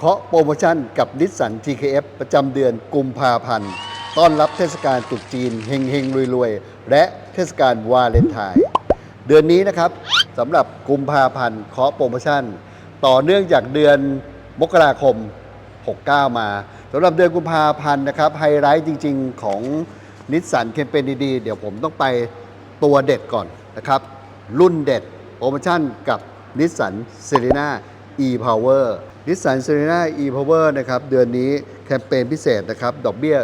เคาะโปรโมชั่นกับนิสสัน TKF ประจำเดือนกุมภาพันธ์ ต้อนรับเทศกาลตรุษจีนเฮงเฮงรวยรวยๆ และเทศกาลวาเลนไทน์เดือนนี้นะครับสำหรับกุมภาพันธ์เคาะโปรโมชั่น ต่อเนื่องจากเดือนมกราคม 69 มาสำหรับเดือนกุมภาพันธ์นะครับไฮไลท์จริง ๆ ของนิสสันแคมเปญดีๆเดี๋ยวผมต้องไปตัวเด็ดก่อนนะครับ รุ่นเด็ดโปรโมชั่นกับนิสสันเซ r ร n a e-power นิสสันเซ r ร n a e-power นะครับเดือนนี้แคมเปญพิเศษนะครับดอกเบี้ย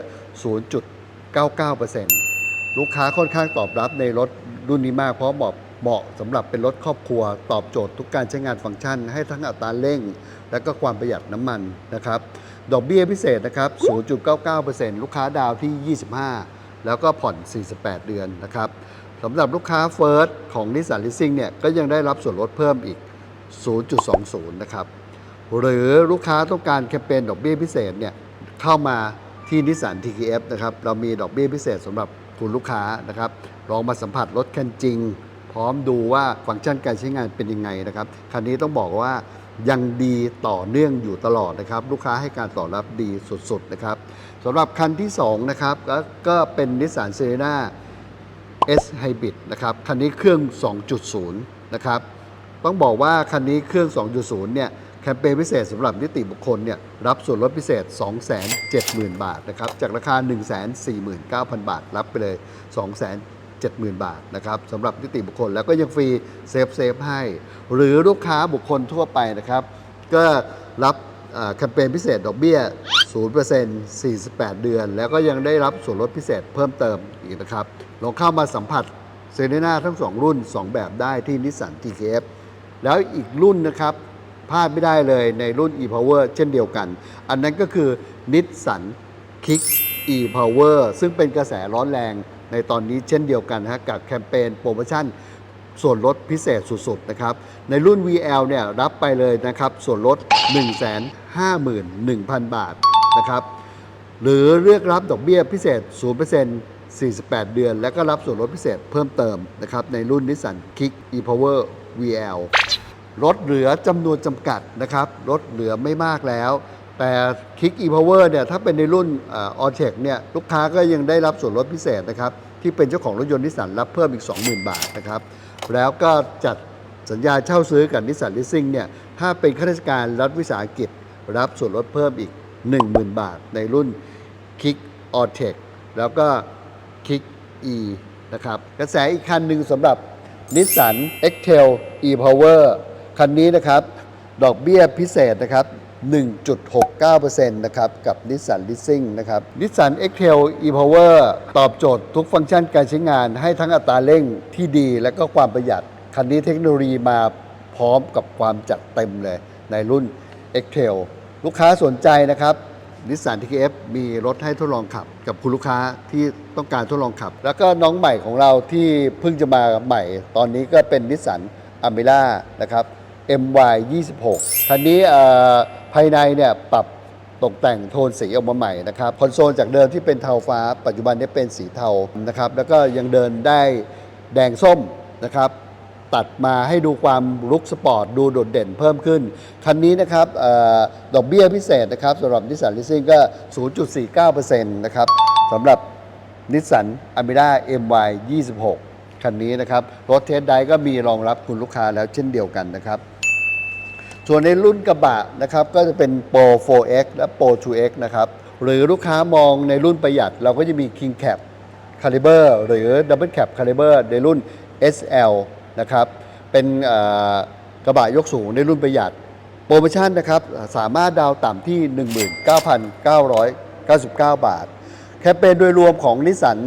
0.99%ลูกค้าค่อนข้างตอบรับในรถรุ่นนี้มากเพราะเหมาะเหมาะสำหรับเป็นรถครอบครัว ตอบโจทย์ทุกการใช้งานฟังก์ชัน ให้ทั้งอัตราเร่ง และก็ความประหยัดน้ำมันนะครับดอกเบี้ยพิเศษนะครับ 0.99%ลูกค้าดาวที่ 25 แล้วก็ผ่อน 48 เดือนนะครับสำหรับลูกค้าเฟิร์สของนิสสันลิสซิ่งเนี่ยก็ยังได้รับส่วนลดเพิ่มอีก 0.20 นะครับ หรือลูกค้าต้องการแคมเปญดอกเบี้ยพิเศษเนี่ยเข้ามาที่นิสสัน TKF นะครับเรามีดอกเบี้ยพิเศษสำหรับคุณลูกค้านะครับลองมาสัมผัสรถคันจริง พร้อมดูว่าฟังก์ชันการใช้งานเป็นยังไงนะครับคันนี้ต้องบอกว่ายังดีต่อเนื่องอยู่ตลอดนะครับ ลูกค้าให้การตอบรับดีสุดๆนะครับสำหรับคันที่2นะครับก็ก็เป็นนิสสันเซ r ร n a S Hybrid นะครับคันนี้เครื่อง 2.0 นะครับต้องบอกว่าคันนี้เครื่อง 2.0 เนี่ย แคมเปญพิเศษสำหรับนิติบุคคลเนี่ยรับส่วนลดพิเศษ 270,000 บาทนะครับจากราคา 149,000 บาท รับไปเลย 270,000 บาทนะครับสำหรับนิติบุคคลแล้วก็ยังฟรีเซฟเซฟให้ หรือลูกค้าบุคคลทั่วไปนะครับ ก็รับแคมเปญพิเศษดอกเบี้ย 0% 48 เดือน แล้วก็ยังได้รับส่วนลดพิเศษเพิ่มเติมอีกนะครับ ลองเข้ามาสัมผัสเซเรนาทั้ง 2 รุ่น 2 แบบได้ที่นิสสัน TKF แล้วอีกรุ่นนะครับ พลาดไม่ได้เลยในรุ่น e-power เช่นเดียวกัน อันนั้นก็คือนิสสัน Kick e-power ซึ่งเป็นกระแสร้อนแรงในตอนนี้เช่นเดียวกันนะฮะกับแคมเปญโปรโมชั่นส่วนลดพิเศษสุดๆนะครับ ในรุ่น VL เนี่ยรับไปเลยนะครับ ส่วนลด 151,000 บาทนะครับ หรือเลือกรับดอกเบี้ยพิเศษ 0% 48 เดือน และก็รับส่วนลดพิเศษเพิ่มเติมนะครับ ในรุ่น Nissan Kick e-Power VL รถเหลือจำนวนจำกัดนะครับรถเหลือไม่มากแล้ว แต่ Kick e-Power เนี่ยถ้าเป็นในรุ่นออเทคเนี่ยลูกค้าก็ยังได้รับส่วนลดพิเศษนะครับที่เป็นเจ้าของรถยนต์นิสสันรับเพิ่มอีก 20,000 บาทนะครับแล้วก็จัดสัญญาเช่าซื้อกับนิสสันลิสซิ่งเนี่ยถ้าเป็นข้าราชการรัฐวิสาหกิจ รับส่วนลดเพิ่มอีก 10,000 บาท ในรุ่น Kick o r t e c แล้วก็ Kick E นะครับกระแสอีกคันหนึ่งสำหรับนิสสัน X-Trail e-Power คันนี้นะครับ ดอกเบี้ยพิเศษนะครับ 1.69%นะครับ กับนิสสันลิสซิ่งนะครับนิสสัน X-Trail e-Power ตอบโจทย์ทุกฟังก์ชันการใช้งานให้ทั้งอัตราเร่งที่ดีและก็ความประหยัด คันนี้เทคโนโลยีมาพร้อมกับความจัดเต็มเลยในรุ่น X-Trail ลูกค้าสนใจนะครับนิสสัน TKF มีรถให้ทดลองขับ กับคุณลูกค้าที่ต้องการทดลองขับ แล้วก็น้องใหม่ของเราที่เพิ่งจะมาใหม่ ตอนนี้ก็เป็นนิสสันอเมร่านะครับ MY 26 คันนี้ภายในเนี่ยปรับตกแต่งโทนสีออกมาใหม่นะครับคอนโซลจากเดิมที่เป็นเทาฟ้า ปัจจุบันนี้เป็นสีเทานะครับแล้วก็ยังเดินได้แดงส้มนะครับตัดมาให้ดูความลุกสปอร์ต ดูโดดเด่นเพิ่มขึ้น คันนี้นะครับออดอกเบี้ยพิเศษนะครับสำหรับนิสสันลิสซิ่งก็ 0.49%นะครับสำหรับนิสสันอเมร่า MY 26 คันนี้นะครับ รถเทสไดก็มีรองรับคุณลูกค้าแล้วเช่นเดียวกันนะครับ ส่วนในรุ่นกระบะนะครับก็จะเป็น Pro 4X และ Pro 2X นะครับ หรือลูกค้ามองในรุ่นประหยัด เราก็จะมี King Cap Caliber หรือ Double Cap Caliber ในรุ่น SL นะครับ เป็นกระบะยกสูงในรุ่นประหยัด โปรโมชั่นนะครับ สามารถดาวน์ต่ำที่ 19,999 บาท แคมเปญโดยรวมของนิสสัน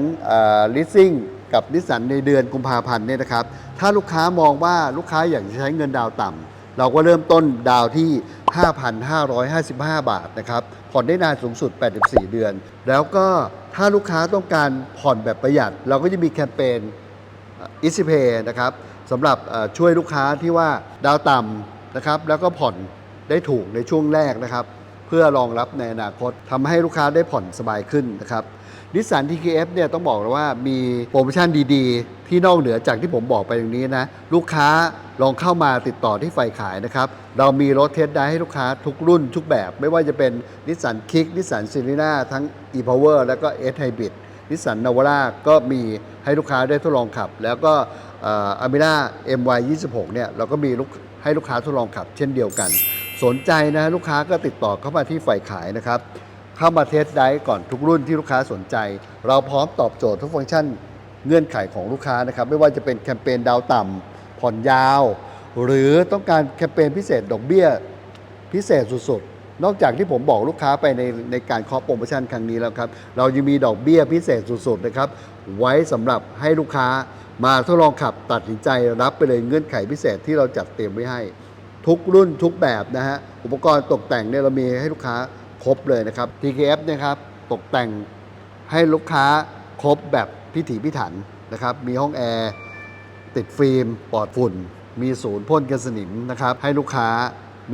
ลิสซิ่งกับนิสสันในเดือนกุมภาพันธ์เนี่ยนะครับ ถ้าลูกค้ามองว่าลูกค้าอยากจะใช้เงินดาวน์ต่ำ เราก็เริ่มต้นดาวที่ 5,555 บาทนะครับ ผ่อนได้นานสูงสุด 84 เดือน แล้วก็ถ้าลูกค้าต้องการผ่อนแบบประหยัด เราก็จะมีแคมเปญอิซิเพย์นะครับสำหรับช่วยลูกค้าที่ว่าดาวต่ำนะครับ แล้วก็ผ่อนได้ถูกในช่วงแรกนะครับ เพื่อรองรับในอนาคตทำให้ลูกค้าได้ผ่อนสบายขึ้นนะครับนิสสัน TKF เนี่ยต้องบอกเลยว่ามีโปรโมชั่นดีๆ ที่นอกเหนือจากที่ผมบอกไปอย่างนี้นะ ลูกค้าลองเข้ามาติดต่อที่ฝ่ายขายนะครับ เรามีรถเทสได้ให้ลูกค้าทุกรุ่นทุกแบบ ไม่ว่าจะเป็นนิสสันคิกนิสสันซีรีนาทั้ง e-power แล้วก็ s hybrid นิสสันนาวาร่าก็มีให้ลูกค้าได้ทดลองขับ แล้วก็อามิล่า MY 26 เนี่ยเราก็มีให้ลูกค้าทดลองขับเช่นเดียวกัน สนใจนะลูกค้าก็ติดต่อเข้ามาที่ฝ่ายขายนะครับ เข้ามาเทสได้ก่อนทุกรุ่นที่ลูกค้าสนใจ เราพร้อมตอบโจทย์ทุกฟังก์ชันเงื่อนไขของลูกค้านะครับ ไม่ว่าจะเป็นแคมเปญดาวต่ำผ่อนยาว หรือต้องการแคมเปญพิเศษดอกเบี้ย พิเศษสุดๆ นอกจากที่ผมบอกลูกค้าไปในในการคาะโปรโมชั่นครั้งนี้แล้วครับ เรายังมีดอกเบี้ยพิเศษสุดๆนะครับ ไว้สำหรับให้ลูกค้ามาทดลองขับตัดสินใจรับไปเลยเงื่อนไขพิเศษที่เราจัดเตรียมไว้ให้ ทุกรุ่นทุกแบบนะฮะ อุปกรณ์ตกแต่งเนี่ยเรามีให้ลูกค้าครบเลยนะครับ TKF นะครับตกแต่งให้ลูกค้าครบแบบพิถีพิถันนะครับ มีห้องแอร์ ติดฟิล์มปลอดฝุ่น มีศูนย์พ่นกันสนิมนะครับ ให้ลูกค้า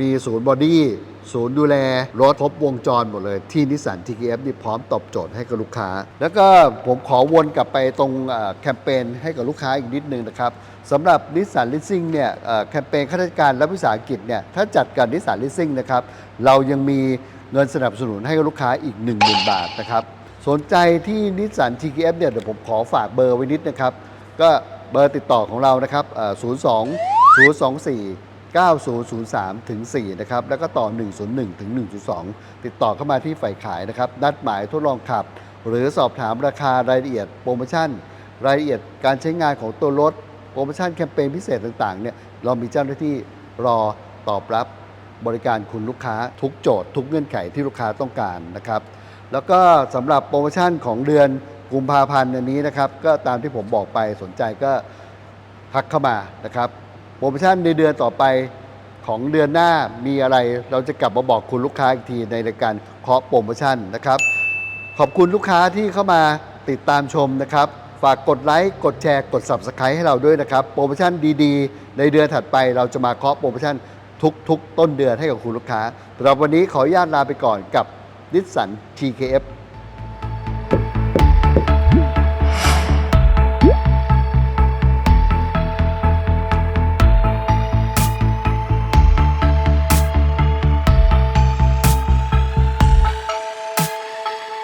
มีศูนย์บอดี้ศูนย์ดูแล รถครบวงจรหมดเลย ที่นิสสัน TKF นี่พร้อมตอบโจทย์ให้กับลูกค้า แล้วก็ผมขอวนกลับไปตรงแคมเปญให้กับลูกค้าอีกนิดนึงนะครับสำหรับนิสสันลิสซิ่งเนี่ยแคมเปญข้าราชการและวิสาหกิจเนี่ยถ้าจัดกับนิสสันลิสซิ่งนะครับเรายังมีเงินสนับสนุนให้กับลูกค้าอีก 10,000 บาทนะครับสนใจที่นิสสัน TKF เนี่ยเดี๋ยวผมขอฝากเบอร์ไว้นิดนะครับ ก็เบอร์ติดต่อของเรานะครับ02 024 9003ถึง4นะครับแล้วก็ต่อ 101ถึง1.2ติดต่อเข้ามาที่ฝ่ายขายนะครับนัดหมายทดลองขับ หรือสอบถามราคารายละเอียดโปรโมชั่น รายละเอียดการใช้งานของตัวรถโปรโมชั่นแคมเปญพิเศษต่างๆเนี่ยเรามีเจ้าหน้าที่รอตอบรับบริการคุณลูกค้าทุกโจทย์ ทุกเงื่อนไขที่ลูกค้าต้องการนะครับ แล้วก็สำหรับโปรโมชั่นของเดือนกุมภาพันธ์อันนี้นะครับ ก็ตามที่ผมบอกไปสนใจก็ทักเข้ามานะครับ โปรโมชั่นในเดือนต่อไปของเดือนหน้ามีอะไรเราจะกลับมาบอกคุณลูกค้าอีกทีในรายการเคาะโปรโมชั่นนะครับ ขอบคุณลูกค้าที่เข้ามาติดตามชมนะครับ ฝากกดไลค์กดแชร์กด Subscribe ให้เราด้วยนะครับ โปรโมชั่นดีๆ ในเดือนถัดไปเราจะมาเคาะโปรโมชั่นทุกๆ ต้นเดือนให้กับคุณลูกค้าสำหรับวันนี้ขออนุญาตลาไปก่อนกับนิสสัน TKF